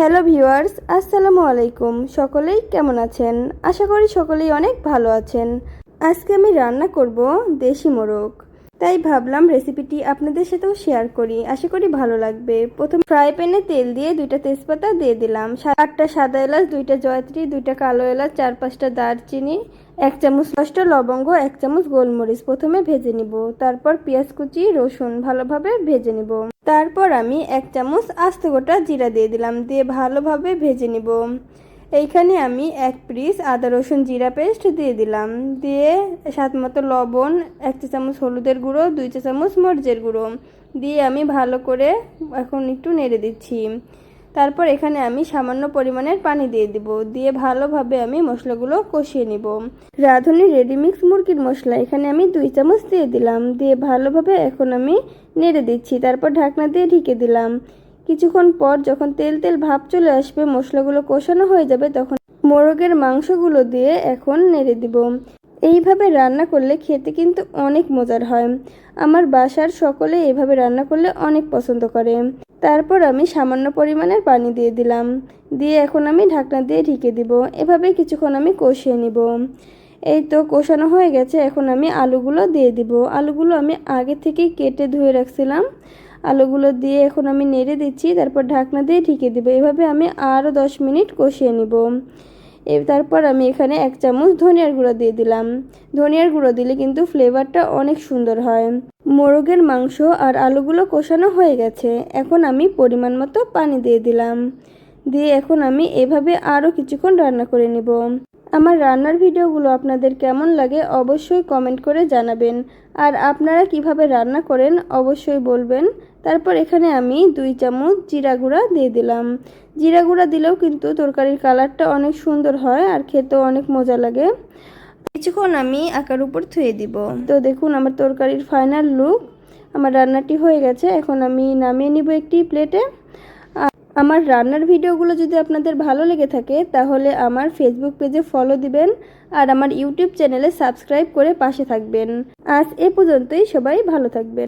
Hello viewers, আসসালামু আলাইকুম। সকলেই কেমন আছেন? আশা করি সকলেই অনেক ভালো আছেন। আজকে আমি রান্না করব দেশি মোরগ। তাই ভাবলাম রেসিপিটি আপনাদের সাথেও শেয়ার করি। আশা করি ভালো লাগবে। প্রথম ফ্রাই প্যানে তেল দিয়ে দুইটা তেজপাতা দিয়ে দিলাম। আটটা সাদা এলাচ, দুইটা জয়ত্রী, দুইটা কালো এলাচ, চার পাঁচটা দারচিনি, এক চামচ দশটা লবঙ্গ, এক চামচ গোলমরিচ। প্রথমে ভেজে নিব। তারপর পেঁয়াজ কুচি, রসুন ভালোভাবে ভেজে নিব। তারপর আমি এক চামচ আস্ত গোটা জিরা দিয়ে দিলাম, দিয়ে ভালোভাবে ভেজে নিব। এইখানে আমি এক পিস আদা রসুন জিরা পেস্ট দিয়ে দিলাম, দিয়ে স্বাদ মতো লবণ, এক চা চামচ হলুদের গুঁড়ো, দুই চা চামচ মরিচের গুঁড়ো, দিয়ে আমি ভালো করে এখন একটু নেড়ে দিচ্ছি। তারপর এখানে আমি সামান্য পরিমাণের পানি দিয়ে দিব, দিয়ে ভালোভাবে আমি মশলাগুলো কষিয়ে নিব। রাঁধুনি রেডিমিক্স মুরগির মশলা, এখানে আমি দুই চামচ দিয়ে দিলাম, দিয়ে ভালোভাবে এখন আমি নেড়ে দিচ্ছি, তারপর ঢাকনা দিয়ে ঢেকে দিলাম। কিছুক্ষণ পর যখন তেল তেল ভাব চলে আসবে, মশলাগুলো কষানো হয়ে যাবে, তখন মোরগের মাংসগুলো দিয়ে এখন নেড়ে দিব। এইভাবে রান্না করলে খেতে কিন্তু অনেক মজার হয়। আমার বাসার সকলে এইভাবে রান্না করলে অনেক পছন্দ করে। তারপর আমি সামান্য পরিমাণের পানি দিয়ে দিলাম। দিয়ে এখন আমি ঢাকনা দিয়ে ঢেকে দিব। এভাবে কিছুক্ষণ আমি কষিয়ে নিব। এই তো কষানো হয়ে গেছে। এখন আমি আলুগুলো দিয়ে দিব। আলুগুলো আমি আগে থেকে কেটে ধুয়ে রাখছিলাম। আলুগুলো দিয়ে এখন আমি নেড়ে দিচ্ছি। তারপর ঢাকনা দিয়ে ঢেকে দিব। এভাবে আমি আরও দশ মিনিট কষিয়ে নিব। তারপর আমি এখানে এক চামচ ধনিয়ার গুঁড়ো দিয়ে দিলাম। ধনিয়ার গুঁড়ো দিলে কিন্তু ফ্লেভারটা অনেক সুন্দর হয়। মোরগের মাংস আর আলুগুলো কষানো হয়ে গেছে। এখন আমি পরিমাণ মতো পানি দিয়ে দিলাম। দিয়ে এখন আমি এভাবে আরও কিছুক্ষণ রান্না করে নেব। আমার রান্নার ভিডিওগুলো আপনাদের কেমন লাগে অবশ্যই কমেন্ট করে জানাবেন। আর আপনারা কীভাবে রান্না করেন অবশ্যই বলবেন। তারপর এখানে আমি দুই চামচ জিরা গুঁড়া দিয়ে দিলাম। জিরা গুঁড়া দিলেও কিন্তু তরকারির কালারটা অনেক সুন্দর হয় আর খেতেও অনেক মজা লাগে। কিছুক্ষণ আমি আকার উপর থুয়ে দিব। তো দেখুন আমার তরকারির ফাইনাল লুক। আমার রান্নাটি হয়ে গেছে। এখন আমি নামিয়ে নিব একটি প্লেটে। আমার রান্নার ভিডিওগুলো যদি আপনাদের ভালো লেগে থাকে, তাহলে আমার ফেসবুক পেজে ফলো দিবেন আর আমার ইউটিউব চ্যানেলে সাবস্ক্রাইব করে পাশে থাকবেন। আজ এ পর্যন্তই, সবাই ভালো থাকবেন।